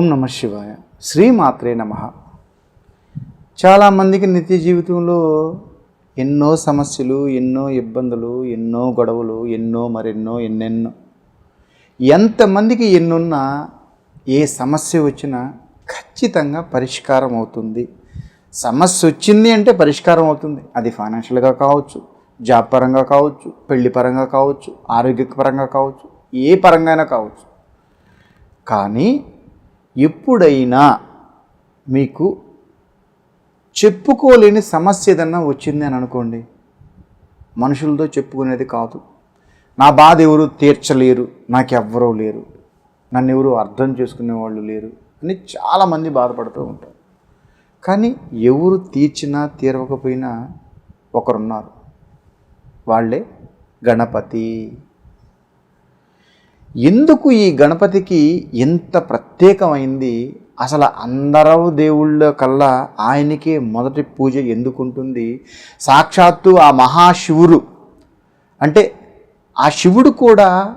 ఓం నమ శివాయ. శ్రీమాత్రే నమ. చాలామందికి నిత్య జీవితంలో ఎన్నో సమస్యలు ఎన్నో ఇబ్బందులు ఎన్నో గొడవలు ఎన్నో మరెన్నో ఎన్నెన్నో. ఎంతమందికి ఎన్నున్నా ఏ సమస్య వచ్చినా ఖచ్చితంగా పరిష్కారం అవుతుంది. సమస్య వచ్చింది అంటే పరిష్కారం అవుతుంది. అది ఫైనాన్షియల్గా కావచ్చు జాబ్ పరంగా కావచ్చు పెళ్ళి పరంగా కావచ్చు ఆరోగ్య పరంగా కావచ్చు ఏ పరంగా కావచ్చు. కానీ ఎప్పుడైనా మీకు చెప్పుకోలేని సమస్య ఏదన్నా వచ్చింది అని అనుకోండి మనుషులతో చెప్పుకునేది కాదు. నా బాధ ఎవరు తీర్చలేరు నాకెవ్వరూ లేరు నన్ను ఎవరు అర్థం చేసుకునే వాళ్ళు లేరు అని చాలామంది బాధపడుతూ ఉంటారు. కానీ ఎవరు తీర్చినా తీరవకపోయినా ఒకరున్నారు. వాళ్ళే గణపతి. ఎందుకు ఈ గణపతికి ఎంత ప్రత్యేకమైంది? అసలు అందరూ దేవుళ్ళ కల్లా ఆయనకే మొదటి పూజ ఎందుకుంటుంది? సాక్షాత్తు ఆ మహాశివుడు. అంటే ఆ శివుడు కూడా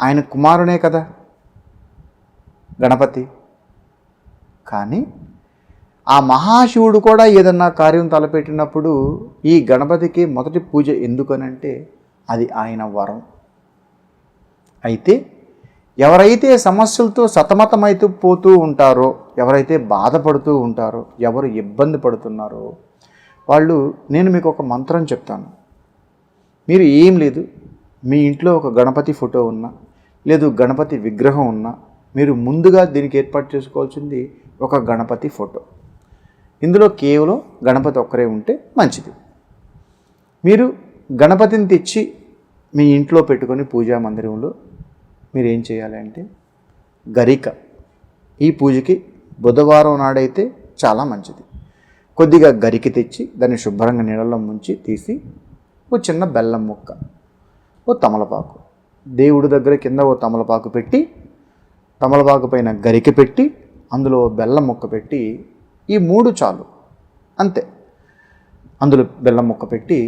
ఆయన కుమారునే కదా గణపతి. కానీ ఆ మహాశివుడు కూడా ఏదన్నా కార్యం తలపెట్టినప్పుడు ఈ గణపతికి మొదటి పూజ ఎందుకనంటే అది ఆయన వరం. అయితే ఎవరైతే సమస్యలతో సతమతమైతూ పోతూ ఉంటారో ఎవరైతే బాధపడుతూ ఉంటారో ఎవరు ఇబ్బంది పడుతున్నారో వాళ్ళు నేను మీకు ఒక మంత్రం చెప్తాను. మీరు ఏం లేదు. మీ ఇంట్లో ఒక గణపతి ఫోటో ఉన్నా లేదు గణపతి విగ్రహం ఉన్నా మీరు ముందుగా దీనికి ఏర్పాటు చేసుకోవాల్సింది ఒక గణపతి ఫోటో. ఇందులో కేవలం గణపతి ఒక్కరే ఉంటే మంచిది. మీరు గణపతిని తెచ్చి మీ ఇంట్లో పెట్టుకొని పూజా మందిరంలో మీరు ఏం చేయాలి అంటే గరిక. ఈ పూజకి బుధవారం నాడైతే చాలా మంచిది. కొద్దిగా గరిక తెచ్చి దాన్ని శుభ్రంగా నీళ్ళలో ముంచి తీసి ఓ చిన్న బెల్లం ముక్క ఓ తమలపాకు. దేవుడి దగ్గర కింద ఓ తమలపాకు పెట్టి తమలపాకు పైన గరిక పెట్టి అందులో ఓ బెల్లం ముక్క పెట్టి ఈ మూడు చాలు. అంతే. అందులో బెల్లం ముక్క పెట్టి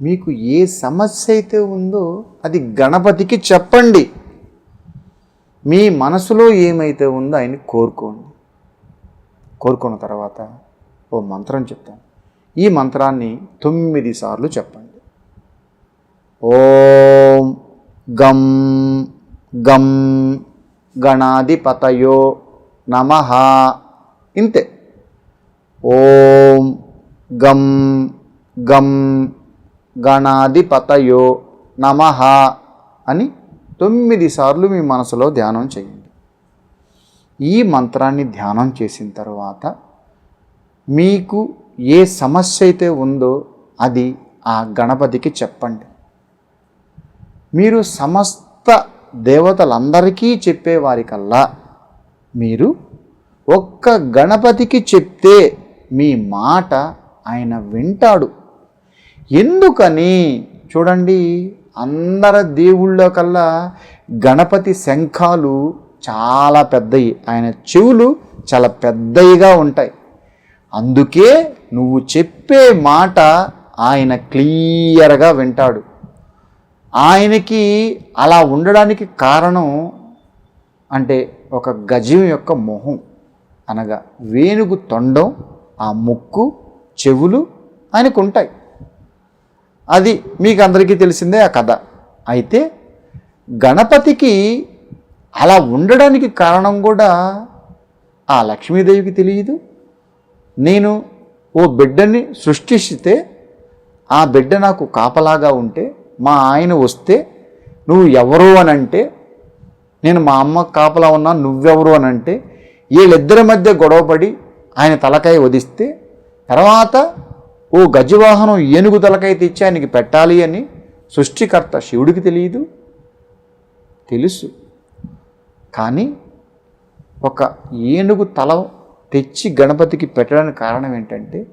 మీకు ఏ సమస్య అయితే ఉందో అది గణపతికి చెప్పండి. మీ మనసులో ఏమైతే ఉందో ఆయన కోరుకోండి. కోరుకున్న తర్వాత ఓ మంత్రం చెప్తాను. ఈ మంత్రాన్ని తొమ్మిది సార్లు చెప్పండి. ఓం గం గం గణాధిపతయో నమ ఇంతే. ఓం గం గం గణాధిపతయో నమ అని తొమ్మిది సార్లు మీ మనసులో ధ్యానం చేయండి. ఈ మంత్రాన్ని ధ్యానం చేసిన తర్వాత మీకు ఏ సమస్య అయితే ఉందో అది ఆ గణపతికి చెప్పండి. మీరు సమస్త దేవతలందరికీ చెప్పేవారికల్లా మీరు ఒక్క గణపతికి చెప్తే మీ మాట ఆయన వింటాడు. ఎందుకని? చూడండి అందరి దేవుళ్ళ కల్లా గణపతి శంఖాలు చాలా పెద్దవి ఆయన చెవులు చాలా పెద్దవిగా ఉంటాయి. అందుకే నువ్వు చెప్పే మాట ఆయన క్లియర్గా వింటాడు. ఆయనకి అలా ఉండడానికి కారణం అంటే ఒక గజం యొక్క మొహం అనగా వేణుగు తొండం ఆ ముక్కు చెవులు ఆయనకు ఉంటాయి. అది మీకు అందరికీ తెలిసిందే ఆ కథ. అయితే గణపతికి అలా ఉండడానికి కారణం కూడా ఆ లక్ష్మీదేవికి తెలియదు. నేను ఓ బిడ్డని సృష్టిస్తే ఆ బిడ్డ నాకు కాపలాగా ఉంటే మా ఆయన వస్తే నువ్వు ఎవరు అని అంటే నేను మా అమ్మ కాపలా ఉన్నా నువ్వెవరు అని అంటే వీళ్ళిద్దరి మధ్య గొడవపడి ఆయన తలకాయ వదిస్తే తర్వాత ఓ గజవాహనం ఏనుగు తలకైతే తెచ్చి ఆయనకి పెట్టాలి అని సృష్టికర్త శివుడికి తెలియదు? తెలుసు. కానీ ఒక ఏనుగు తల తెచ్చి గణపతికి పెట్టడానికి కారణం ఏంటంటే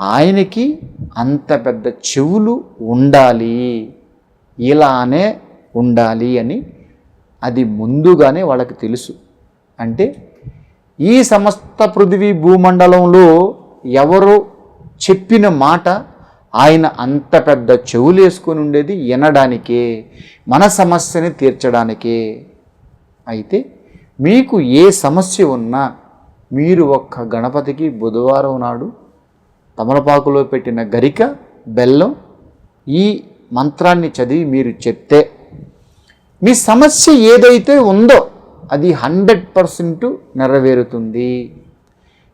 ఆయనకి అంత పెద్ద చెవులు ఉండాలి. ఇలానే ఉండాలి అని అది ముందుగానే వాళ్ళకి తెలుసు. అంటే ఈ సమస్త పృథివీ భూమండలంలో ఎవరు చెప్పిన మాట ఆయన అంత పెద్ద చెవులు వేసుకొని ఉండేది వినడానికే మన సమస్యని తీర్చడానికే. అయితే మీకు ఏ సమస్య ఉన్నా మీరు ఒక్క గణపతికి బుధవారం నాడు తమలపాకులో పెట్టిన గరిక బెల్లం ఈ మంత్రాన్ని చదివి మీరు చెప్తే మీ సమస్య ఏదైతే ఉందో అది హండ్రెడ్ పర్సెంట్ నెరవేరుతుంది.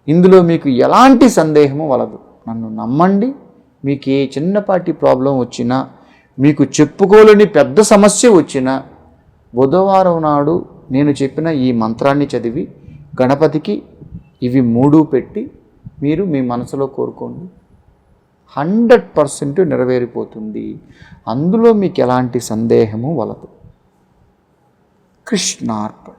ఇందులో మీకు ఎలాంటి సందేహము వలదు. నన్ను నమ్మండి మీకు ఏ చిన్నపాటి ప్రాబ్లం వచ్చినా మీకు చెప్పుకోలేని పెద్ద సమస్య వచ్చినా బుధవారం నాడు నేను చెప్పిన ఈ మంత్రాన్ని చదివి గణపతికి ఇవి మూడు పెట్టి మీరు మీ మనసులో కోరుకోండి. హండ్రెడ్ పర్సెంట్ నెరవేరిపోతుంది. అందులో మీకు ఎలాంటి సందేహము వలదు. కృష్ణార్పణ.